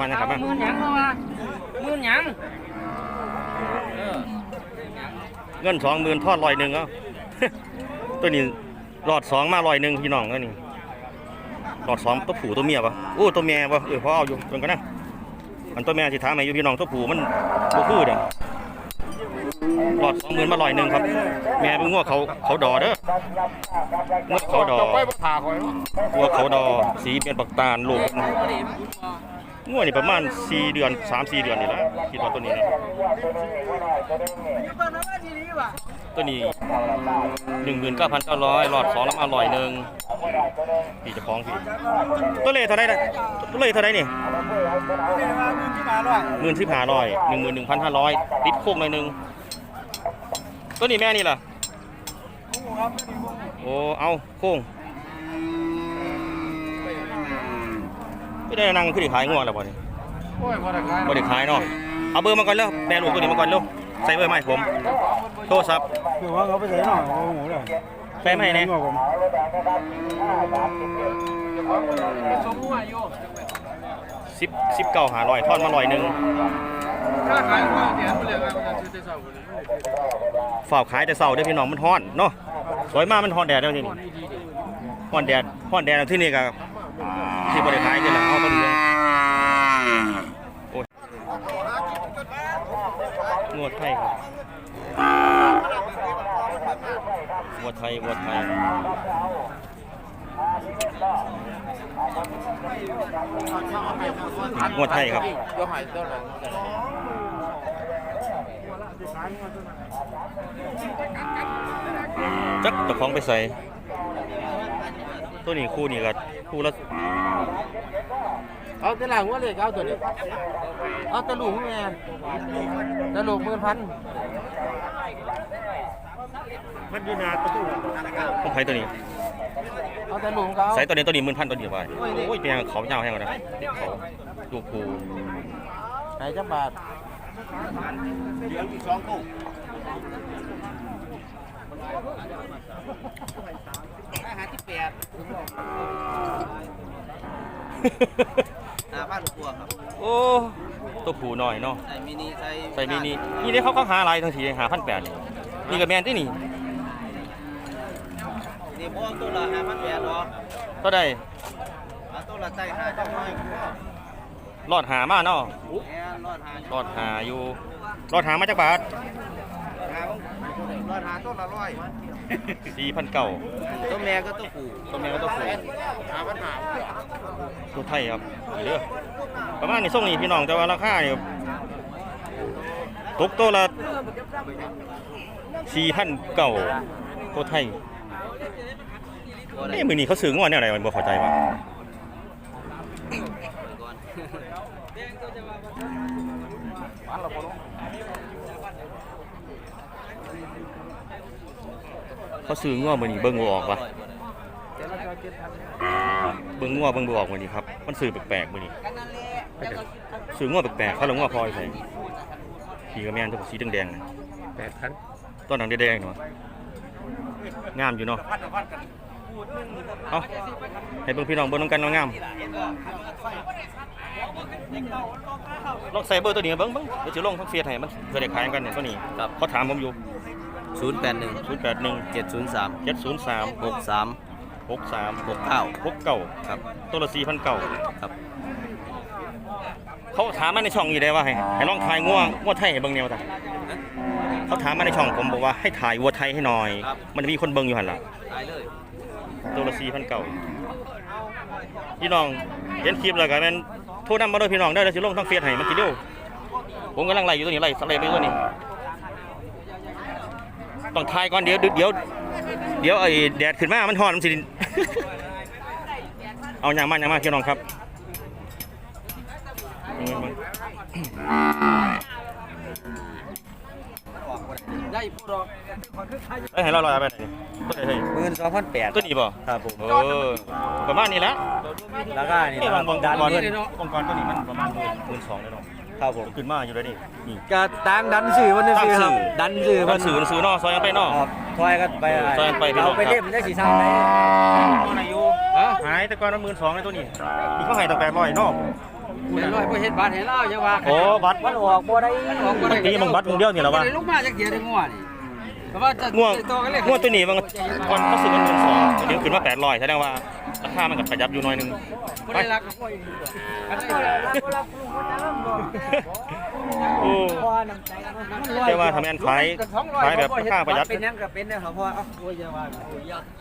ประมาณนี้ครับหมื่นหยังเข้ามาหมื่นหยังเออเงินสองหมื่นทอดลอยหนึ่งเอ้า ตัวนี้หลอดสองมาลอยหนึ่งพี่น้องก็นี่หลอดสองตัวผู้ตัวเมียปะโอ้ตัวเมียปะเออพอเอาอยู่ตรงกันนะอันตัวเมียสิถามไหมอยู่พี่น้องตัวผู้มันตัวผู้เด้อหลอดสองหมื่นมาลอยหนึ่งครับ แม่เป็นงัวเขาเขาดอเด้องัวเขาดอไปผ่าคอยเนาะงัวเขาดอ สีเป็นปักตาลลูก งัวนี่ประมาณสี่เดือนสามสี่เดือนนี่แหละคิดว่าตัวนี้นะตัวนี้หนึ่งหลอดสองแล้วมาลอยหนึ่งพี่จะคล้องพี่ตัวเลขเท่าไหรนะตัวเลขเท่าไหรนี่หมื่นสิบห้าร้อยหนึ่งหมื่นหนึ่งพันห้าร้อยติดโค้งหน่อยหนึ่งตัวนี้แม่นี่ล่ะโอ้เอาโค้ง ไม่ได้นั่งขึ้นขายง่วงแล้วบ่เนี่ยโอ้ยพอได้ขายบ่ได้ขายเนาะเอาเบอร์มาก่อนเร็วแม่ลูกตัวนี้มาก่อนเร็วใส่เบอร์มาให้ผม โทรศัพท์คือว่าเขาไปใส่หน่อยโอ้โหเลยใส่มาให้แน่ผมสมหัวอยู่สิบสิบเก้าหาร้อยทอดมาร้อยหนึ่งถ้าขายว่าเดี๋ยวไปเลยมันจะซื้อได้สองคนเลยฝากขายแต่เสาร์ได้อพี่น้องมันฮ้อนเนาะสวยมากมันฮ้อนแดดเด้อที่นี่ฮ้อนแดดฮ้อนแดดแล้วที่นี่ก็ ที่บ่ได้ายกันแล้วเอาตัวนี้เลยโอ้ยงวดไทยครับงวดไทยงวดไทยงวดไทยครับจักตะของไปใส่ ตัวนี้คู่นี้ก็คู่ละเอาแต่หลังว่าเลยเอาตัวนี้เอาตะลุงแม่ตะลุงหมื่นพันมันอยู่นาประตูของใครตัวนี้เอาตะลุงเขาใส่ตัวนี้ตัวนี้หมื่นพันตัวนี้ไปโอ้ยเปียงเขาเงาแห้งเลยนะเด็กเขาลูกคู่ไหนจักบาทเดี๋ยวอีกสองตู้อาหารที่ แปดอ่าบ้านลูกบัวครับโอ้ตัวผู้น้อยเนาะใส่มินิใส่ใส่มินินี่ได้เขาเขาหาอะไรทั้งทีหาพันแปดนี่นี่กับแมนที่นี่นี่พวกตัวละห้าพันแปดหรอเท่าใดเอาตัวละใส่ห้าจังหน่อยรอดหามาเนาะแอนรอดหารอดหาอยู่รอดหามาจากบาทหา รอดหาตัวละร้อยสี่พันเก้าตัวแม่ก็ตัวผู้ตัวแม่ก็ตัวผู้หาปัญหาตัวไทยครับนี่เด้อประมาณนี้ส่งนี่พี่น้องแต่ว่าราคาเนี่ยตกตัวละสี่พันเก้าตัวไทยนี่มือนี้เขาซื้องวดแนวไหนมันบ่เข้าใจว่า เขาซื้องวดมือนี้เบิ่งบ่ออกว่ะเบิ่งงวดเบิ่งบ่ออกมือนี้ครับ มันซื้อแปลกๆมือนี้ซื้องวดแปลกๆเขาลงงวดพลอยใส่ขี่กระแมนตัวสีแดงๆน่ะแปดพันต้นหนังแดงๆเนาะงามอยู่เนาะ เอาให้เบิ่งพี่น้องเบิ่งน้ำกันเนาะงามลองใส่เบอร์ตัวนี้เบิ่งเบิ่งเดี๋ยวจะลงทั้งเฟียดให้มันเพื่อได้ขายกันเนี่ยตัวนี้ครับ เขาถามผมอยู่ศูนย์แปดหนึ่ง081เจ็ดศูนย์สาม703หกสาม63หกเก้า69ครับตัวละ4,900ครับ เขาถามมาในช่องอยู่ได้ว่าให้ให้ลองถ่ายงัวงัวไทยให้เบิ่งแนวตาเขาถามมาในช่องผมบอกว่าให้ถ่ายวัวไทยให้หน่อยมันจะมีคนเบิ่งอยู่หั่นล่ะตายเลย ตัวละสี่พันเก่าพี่น้องเห็นคลิปแล้วกันเป็นโทรนำมาด้วยพี่น้องได้แล้วสิลงทั้งเฟซให้มันกี่เดียวผมกำลังไล่อยู่ตัวนี้ไล่สไลด์ไปตัวนี้ต้องทายก่อนเดี๋ยวเดี๋ยวเดี๋ยวไอ้แดดขึ้นมา มันฮ้อนมันสิเอาอย่างมาอย่างมากพี่น้องครับ ได้พูดหรอกเอ้ยให้เราลอยเอาไปไหนนี่ตัวไหนเฮ้ยหมื่นสองพันแปดตัวนี้บ่ครับผมเออประมาณนี้แหละราคานี่นี่บางบางดันก่อนนี่เลยเนาะบางก่อนตัวนี้มันประมาณหมื่นหมื่นสองเลยเนาะครับผมขึ้นมาอยู่เลยนี่นี่ก็ต่างดันสื่อมันซื่อครับดันสื่อมัมันนสื่อสื่อนอกซอยกันไปนอกครับถอยกันไปถอยกันไปพี่น้เราองไปเล่มได้สีซ้ำไหมตัวไหนอยู่หายแต่ก่อนมันหมื่นสองเลยตัวนี้นี่เขาให้ตั้งแปดร้อยนอก เป็นร้อยบ่เฮ็ดบาทให้เล่าอย่าว่าโอ้บัตรมันออกบ่ได้มันออกบ่ได้ตีมึงบัตรมึงเดียวนี่เหรอวะบ่ได้ลุกมาจักเดียวได้งัวนี่เพราะว่าจะง่วงต่อกันเลยง่วงตัวนี้มันก่อนเขาซื้อมันเงินสองเดี๋ยวขึ้นมาแปดร้อยแสดงว่าราคามันก็ขยับอยู่หน่อยหนึงบ่ได้รัก อันนี้โอ้แต่ว่าทำแอนขายขายแบบราคาประหยัดเป็นหยังก็เป็นเด้อครับเพราะว่าเอ้าโอ้ยอย่าว่า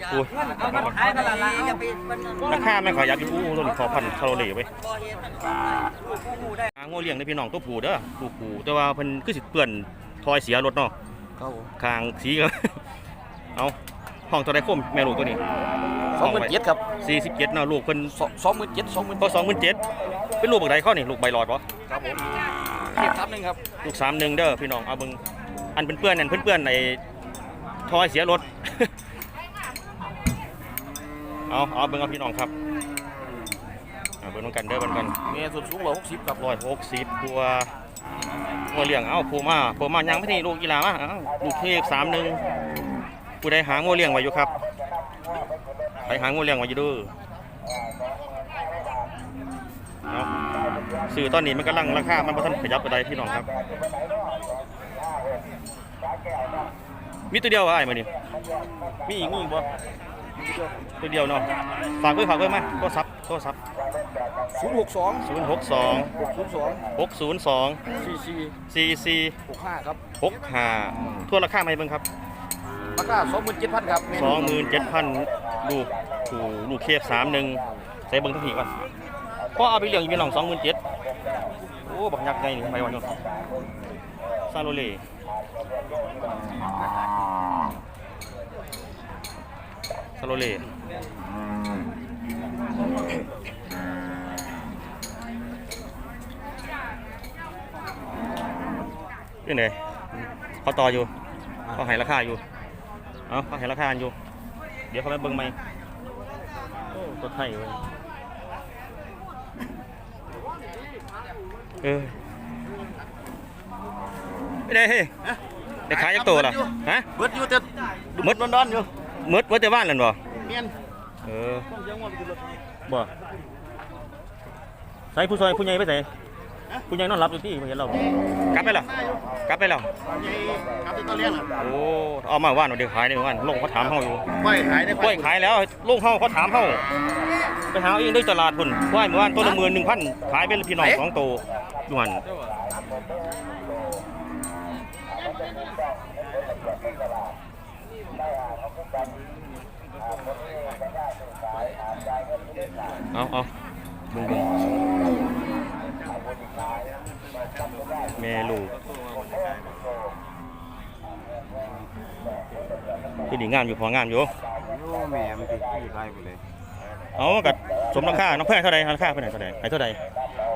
โอ้ยเอามันขายกันละละอย่าไปมันราคาไม่ขยับอยู่อู้ตัวนี้ขอพันคาโรลีไว้หางูเลี้ยงในพี่น้องตัวผูเด้อผูผูแต่ว่าเพิ่นคือสิเปื้อนทอยเสียรถเนาะครับผมคางสีกันเอาห้องตัวใดคมแม่ลูกตัวนี้สองหมื่นเจ็ดครับสี่สิบเจ็ดเนาะลูกเพิ่นสองหมื่นเจ็ดสองหมื่นก็สองหมื่นเจ็ดเป็นลูกบักใดเข้านี่ลูกใบหลอดปะครับผม เทียบทับหนึ่งครับลูกสามหนึ่งเด้อพี่น้องเอาเบิ่งอันเป็นเพื่อนนั่นเพื่อนเพื่อนๆไอ้ทอยเสียรถ เอาเอาเบิ่งเอาพี่น้องครับเอาเบิ่งน้องกันเด้อเบิ่งกันเมียสุดสูงร้อยหกสิบครับร้อยหกสิบตัวงัวเลี้ยงเอ้าผูมาผูมายังไม่ทีลูกกีฬามาเอ้าลูกเทพสามหนึ่งผู้ใดหางัวเลี้ยงไว้อยู่ครับไปหางัวเลี้ยงไว้อยู่เด้อเอา สื่อตอนนี้มันกำลังราคา มันบ่ทันขยับไปใดพี่น้องครับ มีตัวเดียวเหรอไอ้มานี่มีอีกมีอีกบ่ตัวเดียวเนาะ ฝากไว้ฝากไว้มาโทรศัพท์โทรศัพท์ศูนย์หกสองศูนย์หกสองหกศูนย์สองหกศูนย์สองสี่สี่สี่สี่หกห้าครับหกห้าทั่วราคาไหมเบิ่งครับ ราคาสองหมื่นเจ็ดพันครับสองหมื่นเจ็ดพันลูกถูลูกเคฟสามหนึ่งใส่เบิ่งทั้งทีก่อนพ่อเอาไปเลี้ยงอีกเป็นหนองส โอ้บักยักษ์ไงนี่ไปวันนู้ซาโรเล่ซาโรเล่เป็นไงเขาต่ออยู่เขาให้ราคาอยู่เอ้าเขาให้ราคาอยู่ เดี๋ยวเขาไปเบิ่งใหมโอ้ตัวไทยเว้ย เออไม่ได้เฮ้ยได้ขายยักษ์โตล่ะฮะเบิดอยู่แต่มืดร้อนๆอยู่มืดมืดแต่บ้านนั่นบ่เมียนเออบ่ใส่ผู้ซอยผู้ใหญ่ไปใส่ ผู้ใหญ่นอนหลับอยู่ที่บ่เห็นเราบ่กลับไปแล้วกลับไปแล้วครับที่ตอนเลี้ยงอะโอ้เอามาว่านเอาเดี๋ยวขายในว่านลงเขาถามเฮาอยู่ไม่ขายได้กล้วยขายแล้วลูกเฮาเขาถามเฮาไปหาเอาเองด้วยตลาดพุ่นว่ายเมื่อวานต้นละหมื่นหนึ่งพันขายเป็นพี่น้องสองโตอยู่หันเอาเอาเบิ่งเบิ่ง แม่ลูกคือดีงามอยู่พองามอยู่โอ้แม่มันติดที่ขายไปเลยเอากับสมราคาน้องแพงเท่าใดราคาเท่าไหร่เท่าใดให้เท่าใด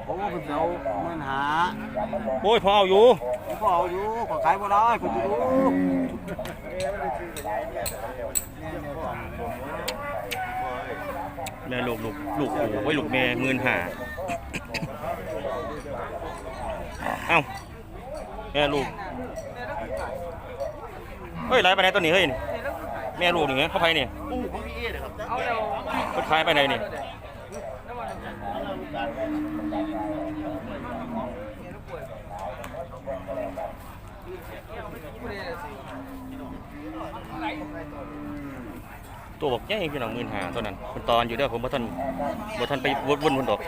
ผมว่าเป็นเอามันหาโอ้ยพอเอาอยู่ผมก็เอาอยู่ก็ขายบ่ได้ก็อยู่แม่ลูกลูกลูกโอ้ยลูกแม่หมื่นห้า เอ้าแม่ลูกเฮ้ยไรไปไหนตัวนี้เฮ้ยนี่แม่ลูกนี่ไงเขาไปนี่อู้ของพี่เอเลยครับเขาขายไปไหนนี่ตัวบอกแย่พี่น้องมื่นหาตัวนั้นคนตอนอยู่เด้อผมบ่ทันบ่ทันไปวนวนวนดอก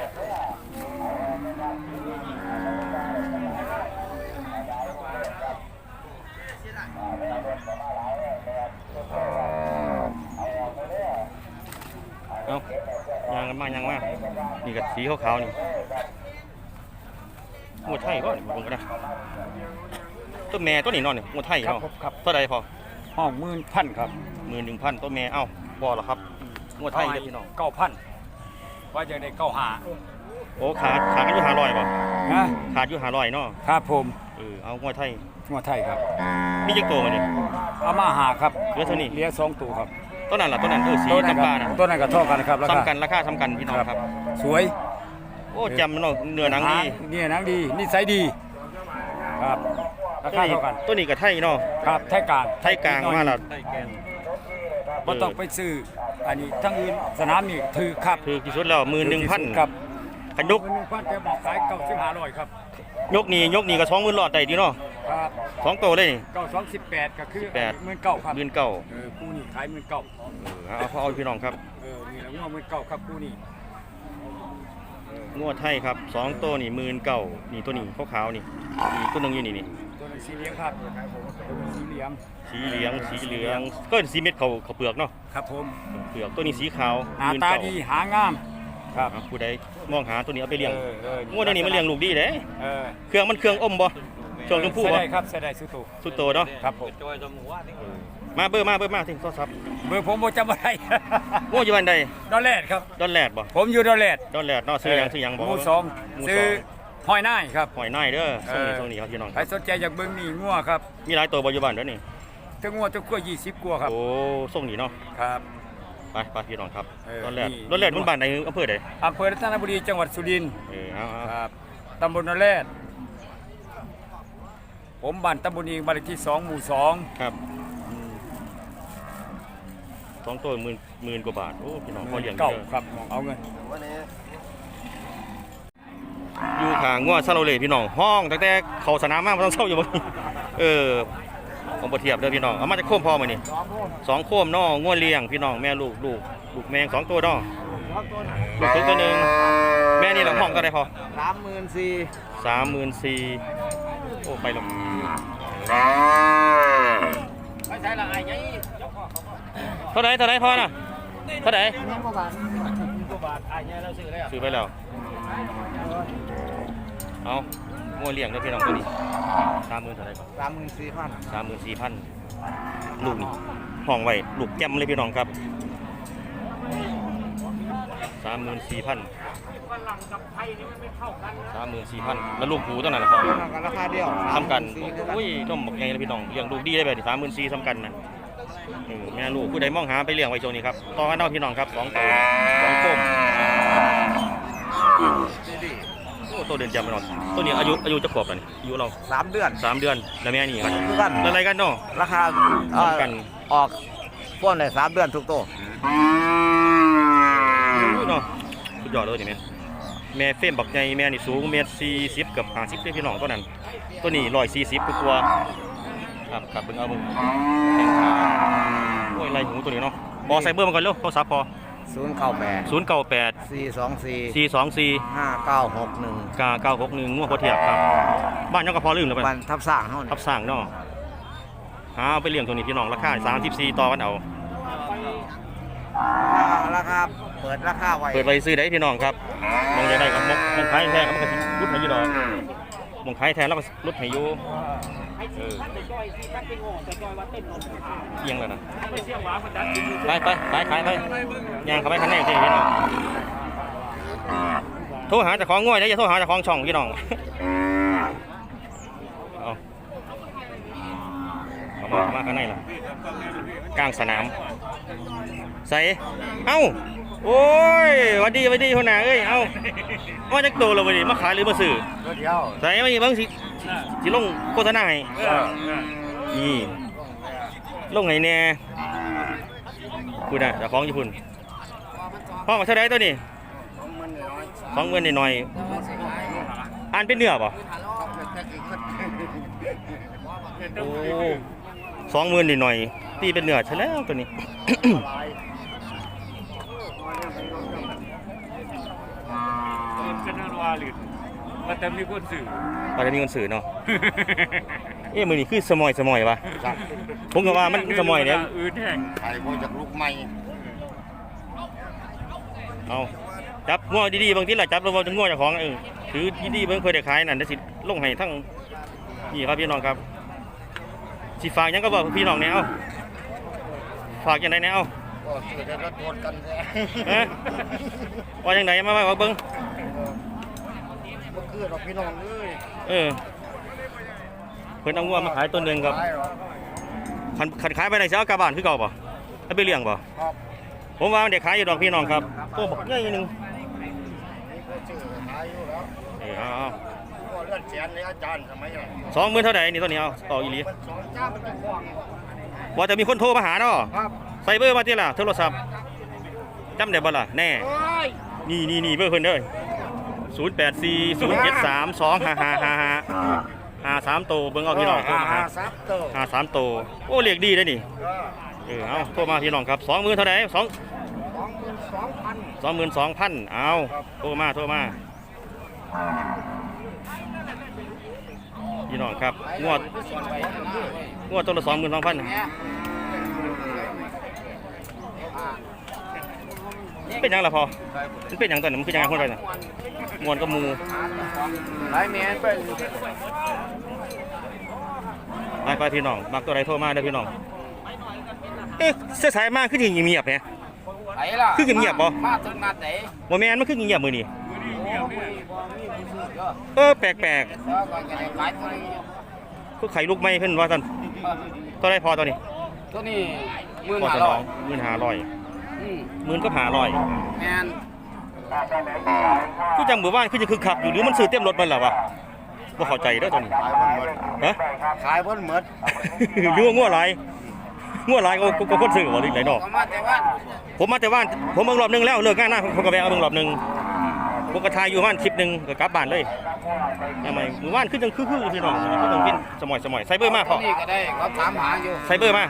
เอ้ายางกันมายางมานี่กับสีขาวๆนี่งัวไทยก็นี่ผมก็ได้ตัวแม่ตัวนี้นอนนี่งัวไทยครับเนาะครับเท่าใดพอห้องหมื่นพันครับหมื่นหนึ่งพันตัวแม่เอ้าบ่หรอครับงัวไทยเด้อพี่น้องเก้าพันว่าจะได้เก้าหาโอ้ขาดขาดกันอยู่ห้าร้อยป่ะฮะขาดอยู่ห้าร้อยเนาะครับผมเออเอางัวไทยงัวไทยครับมีจักตัวมาเนี่ยเอามาหาครับเหลือเท่านี้เลี้ยงสองตัวครับ ต้นนั้นล่ะต้นนั้นเออสีนั้นจำปาน่ะต้นนั้นก็เท่ากันนะครับราคาซ้ำกันราคาซ้ำกันพี่น้องครับ สวย โอ้จำเนาะเนื้อหนังดีเนี่ยหนังดีนิสัยดีครับราคาเท่ากันตัวนี้กับไทยเนาะครับไทยกลางไทยกลางมาละบ่ต้องไปซื้ออันนี้ทั้งอื่นสนามนี่ถือครับคือที่สุดแล้วหมื่นหนึ่งพันครับขันยกหนึ่งพันจะบอกขายเก้าสิบห้าร้อยครับ ยกนี่ยกนี่ก็สองหมื่นหลอดได้ดีเนาะครับสองโตเลยนี่ เก้าสองสิบแปดก็คือแปด หมื่นเก้าครับหมื่นเก้าเออคู่นี้ขายหมื่นเก้าเออเอาพอเอาพี่น้องครับเออนี่แหละว่าหมื่นเก้าครับคู่นี้งวดไทยครับสองโตนี่หมื่นเก้านี่ตัวนี้ขาวๆนี่นี่ตัวหนึงอยู่นี่นี่ตัวนึงสีเหลืองครับตัวนึงสีเหลืองสีเหลืองสีเหลืองก็สีเม็ดเขาเขาเปลือกเนาะครับผม เปลือกตัวนี้สีขาวหน้าตาดีหางาม ครับอะผู้ใดมองหาตัวนี้เอาไปเลี้ยงออเอองวดตัวนี้มันเลี้ยงลูกดีเด้เออเครื่องมันเครื่องอมบ่ช่วงชมพู่ใส่บ่ได้ครับใส่ได้สุดโตสุดโตเนาะครับผมมาเบอร์มาเบอร์มาที่โทรศัพท์เบอร์ผมบ่จำบ่ได้งวดอยู่บ้านใดดอลแลดครับ ดอนแลดบ่ผมอยู่ดอลแลดดอนแลดเนาะซื้อหยังซื้อหยังบ่หมู่สองหมู่ซื้อสองหอยนายครับ หอยนายเด้อส่งนี่เออ ส่งนี่ครับพี่น้องใครสนใจอยากเบิ่งนี่งัวครับมีหลายตัวบ่อยู่บ้านเด้อนี่ถึงงัวจะกลัว20กว่าครับ โอ้ส่งนี่เนาะครับ ไปไปพี่น้องครับเออดอนแลดนี่ดอนแลดมันบ้านใดอำเภอใดอำเภอรัตนบุรีจังหวัดสุรินทร์เออเอาเอาครับตำบลนอแรดผมบ้านตำบลเองบ้านเลขที่2หมู่2ครับสองตัวหมื่นหมื่นกว่าบาทโอ้พี่น้องพอเลี้ยงเก่าเด้อครับเอาเงินอยู่ข้างงัวซาโลเลพี่น้องห้องตั้งแต่เข้าสนามมาบ่ต้องเศร้าอยู่บ่เออ ผมบ่เทียบเด้อพี่น้องเอามาจากโคมพ่อมื้อนี้สองโคมเนาะงัวเลี้ยงพี่น้องแม่ลูกลูกลูกแมงสองตัวเนาะลูกตัวตัวหนึงแม่นี่ละห้องก็ได้พอสามหมื่นสี่สามหมื่นสี่โอ้ไปแล้วไม่ใช่ละไอ้ยัยเท่าไหรเท่าไหรพอน่ะเท่าไหรน้ำกว่าบาทกว่าบาทไอ้ยัยเราซื้อแล้วซื้อไปแล้วเอา งัวเลี้ยงเด้อพี่น้องตัวนี้สามหมื่นเท่าไหรก่อนสามหมื่นสี่พันสามหมื่นสี่พันลูกนี่ห้องไว้ลูกแก้มเลยพี่น้องครับสามหมื่นสี่พันฝรั่งกับไทยนี่มันไม่เข้ากันนะสามหมื่นสี่พันแล้วลูกผูตัวนั้นล่ะพอกันราคาเดียวทำกันอุ้ยต้องบอกไงนะพี่น้องเลี้ยงลูกดีได้แบบสามหมื่นสี่ทำกันนะเออแม่ลูกผู้ใดมองหาไปเลี้ยงไว้โซนนี้ครับต่อกันเอาพี่น้องครับสองตัวสองโคมโอ้ ตัวเดือนจำไปหน่อยตัวนี้อายุอายุจะขวบแล้วนี่อายุเราสามเดือนสามเดือนแล้วแม่นี่กันคือกันแล้วอะไรกันเนาะราคาเอ่อทำกันออกป้อนเลยสามเดือนทุกตัวเนาะสุดยอดเลยนี่แม่แม่เฟรมบักใหญ่แม่นี่สูงเมตรสี่สิบกับห้าสิบเลยพี่น้องตัวนั้น ตัวนี้ร้อยสี่สิบตัวครับครับเบิ่งเอาเบิ่งแข้งขาโอ้ยไรหูตัวนี้เนาะบอใส่เบอร์มาก่อนเร็วโทรศัพท์พอ ศูนย์เก้าแปดศูนย์เก้าแปดสี่สองสี่สี่สองสี่ห้าเก้าหกหนึ่งกาเก้าหกหนึ่งงัวโคเทียบครับ บ้านยังก็พอลืมแล้วไปมันทับสร้างเท่าทับสร้างเนาะหาเอาไปเลี้ยงตัวนี้พี่น้องราคาสามสิบสี่ต่อกันเอาราคาเปิดราคาไว้เปิดไปซื้อได้พี่น้องครับมองจะได้กับมองมองขายแท้ก็มันก็สิรุดให้อยู่ดอก มองขายแท้แล้วก็รุดให้อยู่เออเอียงแล้วนะไปไปขายขายไปย่างเขาไปข้างในสิพี่น้องโทรหาเจ้าของง่วยนะอย่าโทรหาเจ้าของช่องพี่น้องเอาเอามาเอามาข้างในล่ะกลางสนามใส่เอ้า โอ้ยหวัดดีหวัดดีคนหนาเอ้ย เอ้าว่าจะโตแล้ววันนี้มาขายหรือมาซื้อเดียวใส่มาอีกเบางสิสิลงโฆษณาให้นี่ลงให้แน่คุณน่ะเจ้าของญี่ปุ่นห้องมาเท่าไรตัวนี้สองเงินหน่อยๆอ่านเป็นเนื้อป่ะโอ้สองหมื่นหน่อยๆตีเป็นเนื้อใช่แล้วตัวนี้ เป็นนวาหรือมันจะมีคนสื่อปาจะมีคนสื่อเนาะ เอ๊ะมือนี่คือสมอยสมอยวะผมก็ว่ามันสมอยเนี่ยอื่นแห้งไอ้พวกจากลูกใหม่เอาจับง้อดีๆบางทีล่ะจับเราจะง้อเจ้าของเออถือดีๆเบิ่งเคยได้ขายนั่นได้สิลงให้ทั้งนี่ครับพี่น้องครับสิฝากหยังก็บอกพี่น้องแนวฝากยังไงแนวก็เกิดจะรัดโทษกันแท้ฮะว่ายังไงมามาเบิ่ง เมื่อคืนเราพี่น้องเอ้ยเออเพิ่นเอาง้อมาขายตัวหนึงครับขายหรอคันคันขายไปไหนสิเอากลับบ้านคือเก่าป่ะเอาไปเลี้ยงป่ะครับผมว่ามันเด็กขายอยู่ดอกพี่น้องครับตัวบักใหญ่หนึงนี่ก็ชื่อขายอยู่แล้วเออเอาเอาก็เลื่อนแสนเลยอาจารย์สมัยนั้นสองหมื่นเท่าไหร่นี่ตัวนี้เอาต่ออีหลีมันสองเจ้ามันจะกว้างว่าจะมีคนโทรมาหาเนาะครับใส่เบอร์มาที่ล่ะโทรศัพท์จำได้บ่ล่ะแน่ โอ้ยนี่นี่นี่เบอร์เพิ่นเด้อ ศูนย์แปดสี่ศูนย์เจ็ดสามสองห้าห้าห้าห้าห้าสามโตวเบิ่งเอาพี่น้องโทรมาหาซับโตห้าสามโตวโอ้เรียกดีเลยนี่ก็เออเอาโทรมาพี่น้องครับสองหมื่นเท่าไหร่สองสองหมื่นสองพันสองหมื่นสองพันเอาโทรมาโทรมาพี่น้องครับงวดงวดตัวละสองหมื่นสองพัน เป็นหยังล่ะพอมันเป็นหยังตอนนั้นมันคือหยังคนไปน่ะมวนกับหมูหลายเมตรไปไปไปพี่น้องมักตัวใดโทรมาเด้อพี่น้องเอ๊ะเสียสายมากคือสิเงียบๆแฮะ ไอ้ล่ะคือเงียบๆบ่ มาถึงนัดไหนบ่แม่นมันคือเงียบมื้อนี้โอ้ยบ่มีผู้ซื้อเยอะเออแปลกแล้วก็จะได้ขายตัวนี้ๆคือไข่ลูกไม้เพิ่นว่าซั่นตัวใดพอตัวนี้ตัวนี้หมื่นพอห้าจะร้น้ออยงหมื่น ห้าร้อยอืมหมื่นก็ห้าร้อยแม่นคือจังหมู่บ้านคือจะคึกคักอยู่หรือมันซื้อเต็มรถมันล่ะวะบ่เข้าใจเด้อตัวนี้ขายเพิ่นหมดฮะขายเพิ่นหมดอยู่ว่างัวหลายงัวหลายก็ก็ก็คนซื้อบ่หรือไหนดอกก็มาแต่ว่าผมมาแต่บ้านผมเบิ่งรอบหนึงแล้วเลิกงานนะผมก็แวะเอาเบิ่งรอบหนึงผมก็ถ่ายอยู่บ้านคลิปหนึงก็กลับบ้านเลยทำไมหมู่บ้านคือจังคือคือพี่น้องคือจังเป็นสมอยสมอยไซเบอร์มาตัพ่วอนี้ก็ได้เขาถามหาอยู่ไซเบอร์มา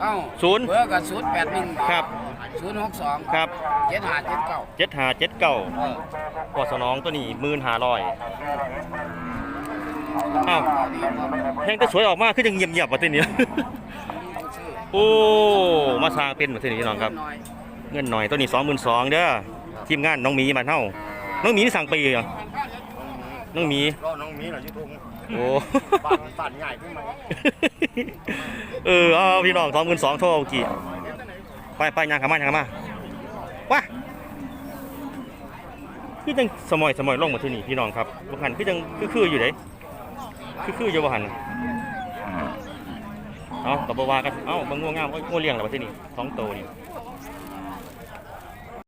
เอ้าศูนย์เบอร์กับศูนย์แปดหนึ่งครับ ศูนย์หกสองครับ เจ็ดห้าเจ็ดเก้าเจ็ดหาเจ็ดเก้าเออพอสนองตัวนี้หมื่นห้าร้อยอ้าวเอาดีบ่แพงแต่สวยออกมาคือจังเงียบๆว่าตัวนี้ผู้ซื้อโอ้ มาสร้างเป็นมาทีนี้น้องครับน้อยเงินหน่อยตัวนี้สองหมื่นสองเด้อ ทีมงานน้องหมีมานเท่า น้องหมีนี่สั่งปีเหรอน้องหมีก็น้องมีหน่อยที่ทุ่งโอ้บ้านบ้านใหญ่ขึ้นมาเออ เอาพี่น้องสองหมื่นสองโทรเอากี่ ไปไปยังขามายังขามาว้าคือจังสมอยสมอยลงมาที่นี่พี่น้องครับบุหันคือจังคือคืออยู่เด้คือคืออยู่บุหันเอาตบว่ากัน เอ้าบางง่วงงามก็ง่วงเลี้ยงแล้วมาที่นี่สองโตนี่